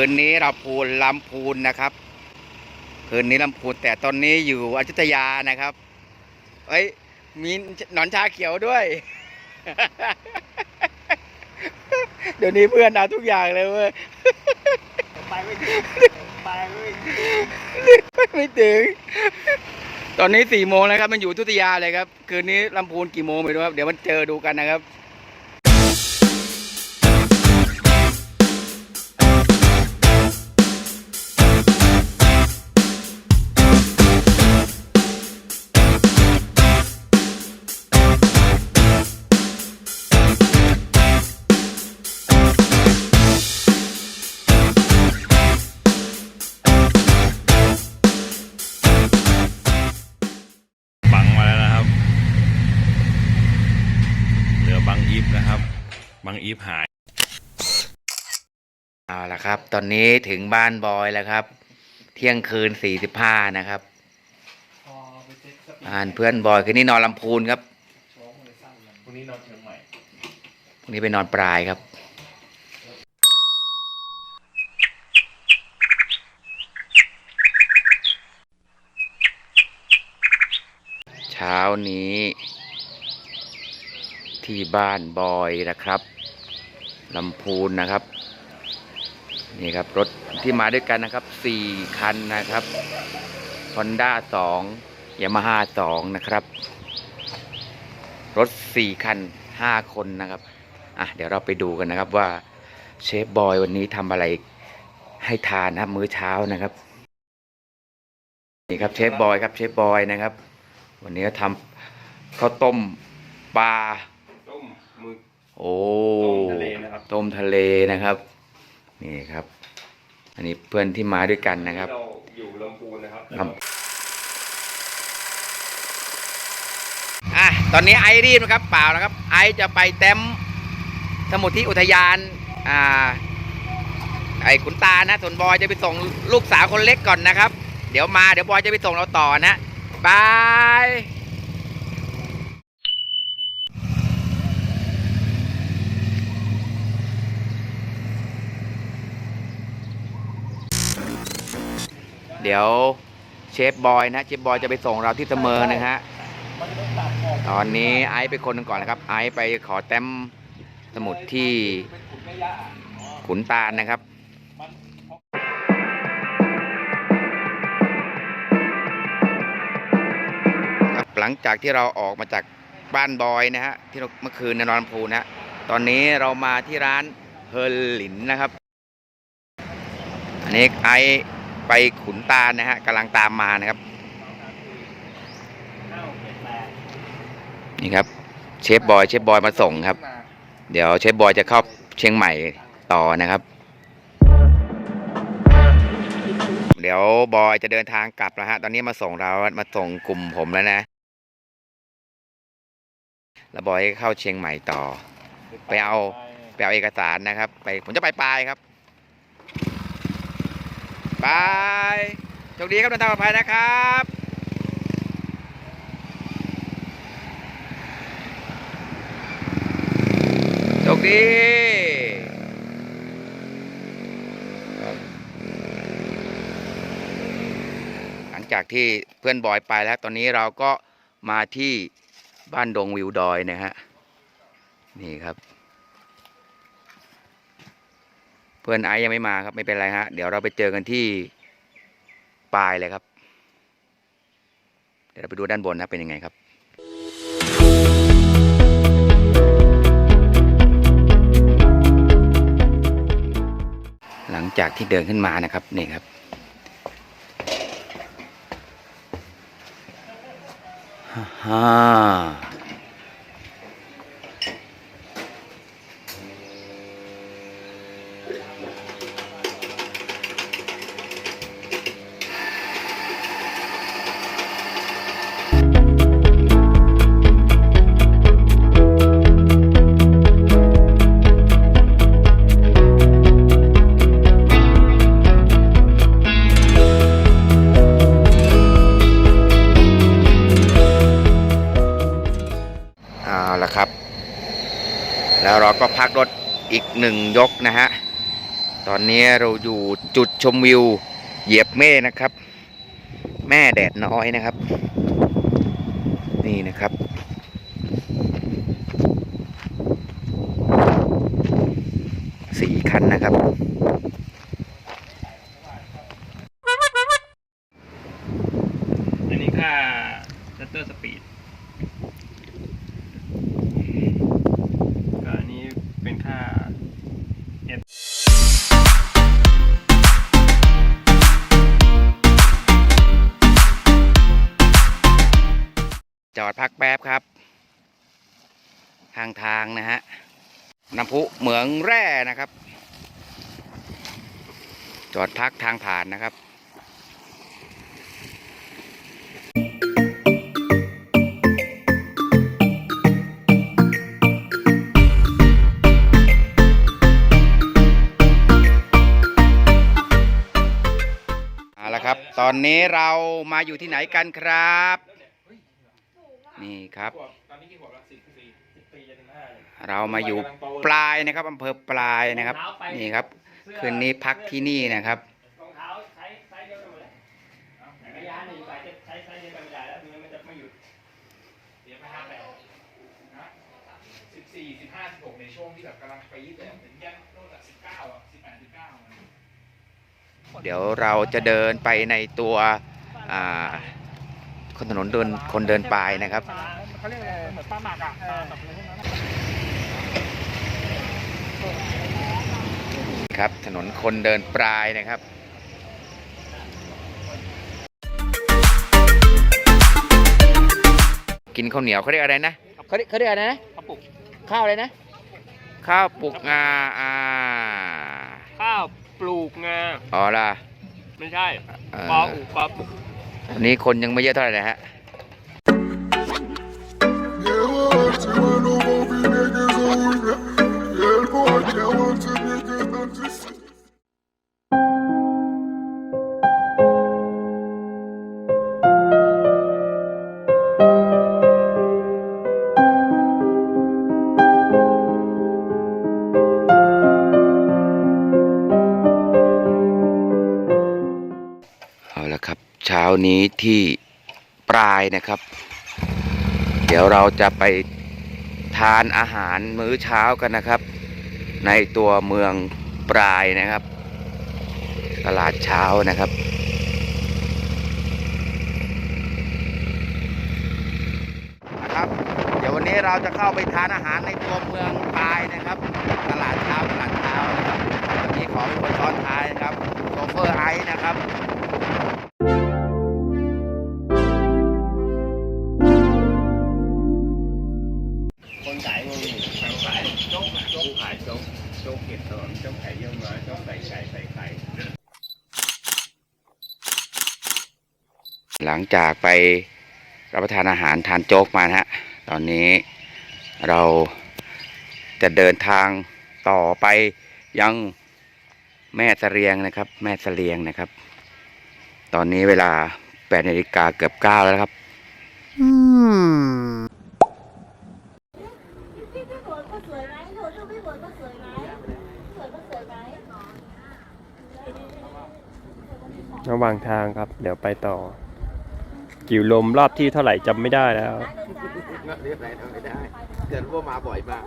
คืนนี้เราพูนลำพูนนะครับ คืนนี้ลำพูนแต่ตอนนี้อยู่อยุธยานะครับ เอ้ย มีหนอนชาเขียวด้วย เดี๋ยวนี้เพื่อนเอาทุกอย่างเลยเว้ยไปไม่ถึงไปไม่ถึงไม่ถึง ตอนนี้สี่โมงแล้วครับ มันอยู่อยุธยาเลยครับ คืนนี้ลำพูนกี่โมงไม่รู้ครับ เดี๋ยวมันเจอดูกันนะครับ อีฟหาย เอาละครับ ตอนนี้ถึงบ้านบอยแล้วครับ เที่ยงคืนสี่สิบห้านะครับพอไปเซ็ตสปีดอ่านเพื่อนบอยคืนนี้นอนลำพูนครับโชว์เลยสั้นเลยพรุ่งนี้นอนเชียงใหม่พรุ่งนี้ไปนอนปลายครับเช้านี้ที่บ้านบอยนะครับ ลำพูนนะครับ นี่ครับรถที่มาด้วยกันนะครับสี่คันนะครับ Honda 2 Yamaha 2 นะครับ รถสี่คันห้าคนนะครับ อะเดี๋ยวเราไปดูกันนะครับว่าเชฟบอยวันนี้ทำอะไรให้ทานนะครับมื้อเช้านะครับนี่ครับเชฟบอยครับเชฟบอยนะครับ วันนี้ก็ทำข้าวต้มปลาต้มมือ โอ้ต้มทะเลนะครับ ต้มทะเลนะครับ นี่ครับ อันนี้เพื่อนที่มาด้วยกันนะครับเราอยู่ลำพูนนะครับครับอะตอนนี้ไอรีบนะครับเปล่านะครับ ไอจะไปเต็มสมุดที่อุทยานอ่าไอขุนตานะส่วนบอยจะไปส่งลูกสาวคนเล็กก่อนนะครับ เดี๋ยวมาเดี๋ยวบอยจะไปส่งเราต่อนะบาย เดี๋ยวเชฟบอยนะเชฟบอยจะไปส่งเราที่เสมอนะฮะมันจะตัดอนนี้ไอซ์ไปคนหนึ่งก่อนนะครับ ไอซ์ไปขอแต้มสมุดที่ขุนตาลนะครับครับ หลังจากที่เราออกมาจากบ้านบอยนะฮะที่เราเมื่อคืนในนอนพูนะฮะตอนนี้เรามาที่ร้านเฮอร์ลินนะครับ อันนี้ไอซ์ ไปขุนตาลนะฮะกำลังตามมานะครับ นี่ครับ เชฟบอยเชฟบอยมาส่งครับ เดี๋ยวเชฟบอยจะเข้าเชียงใหม่ต่อนะครับ เดี๋ยวบอยจะเดินทางกลับแล้วฮะ ตอนนี้มาส่งเรามาส่งกลุ่มผมแล้วนะแล้วบอยเข้าเชียงใหม่ต่อ ไปเอาไปเอาเอกสารนะครับ ไปผมจะไปปลายครับ บายโชคดีครับเดินทางปลอดภัยนะครับโชคดีหลังจากที่เพื่อนบอยไปแล้ว ตอนนี้เราก็มาที่บ้านดงวิวดอยนะฮะ นี่ครับ เพื่อนไอยังไม่มาครับไม่เป็นไรฮะ เดี๋ยวเราไปเจอกันที่ปลายเลยครับ เดี๋ยวเราไปดูด้านบนนะเป็นยังไงครับหลังจากที่เดินขึ้นมานะครับนี่ครับ ฮ่า ละครับ แล้วเราก็พักรถอีกหนึ่งยกนะฮะ ตอนนี้เราอยู่จุดชมวิว เหยียบเม่นะครับ แม่แดดน้อยนะครับ นี่นะครับสี่คันนะครับ จอดพักแป๊บครับ ทางทางนะฮะน้ำพุเหมืองแร่นะครับ จอดพักทางผ่านนะครับเอาละครับ ตอนนี้เรามาอยู่ที่ไหนกันครับ นี่ครับ ตอนนี้กี่ขวบละสิบสี่สิบปีจะถึงห้าเลยเรามาอยู่ปลายนะครับอำเภอปลายนะครับ นี่ครับ คืนนี้พักที่นี่นะครับ รองเท้าใช้ไซส์เดียวกันหมดเลยจักรยานนี่ใส่จะใช้ไซส์เดียวกันไม่ได้แล้วไม่งั้นมันจะไม่หยุดเดี๋ยวมาห้าแปดนะสิบสี่สิบห้าสิบหกในช่วงที่แบบกำลังปี๊ดเลยถึงยันโน่นอะสิบเก้าอะสิบแปดสิบเก้าเดี๋ยวเราจะเดินไปในตัวอ่า คนถนนเดินคนเดินปลายนะครับเขาเรียกอะไรเหมือนปลาหมักอะปลาแบบอะไรพวกนั้นครับถนนคนเดินปลายนะครับกินข้าวเหนียวเขาเรียกอะไรนะเขาเรียกเขาเรียกอะไรนะข้าวปลุกข้าวอะไรนะ ข้าวปลุกงาอ่าข้าวปลูกงาอ๋อล่ะไม่ใช่เอ่อปออุปอปลุก วันนี้คนยังไม่เยอะเท่าไหร่นะฮะ นี้ที่ปลายนะครับ เดี๋ยวเราจะไปทานอาหารมื้อเช้ากันนะครับ ในตัวเมืองปลายนะครับ ตลาดเช้านะครับนะครับ เดี๋ยววันนี้เราจะเข้าไปทานอาหารในตัวเมืองปลายนะครับ หลังจากไปรับประทานอาหารทานโจ๊กมานะฮะ ตอนนี้เราจะเดินทางต่อไปยังแม่เสลียงนะครับ แม่เสลียงนะครับ ตอนนี้เวลา8นาฬิกาเกือบ9แล้วนะครับพี่พี่ฝนก็สวยไหมหนูดูพี่ฝนก็สวยไหมสวยก็สวยไหมระหว่างทางครับ เดี๋ยวไปต่อ กิ่วลมรอบที่เท่าไหร่จำไม่ได้แล้วเลยจ้าเรียบร้อยทำไม่ได้เกิดว่ามาบ่อยมาก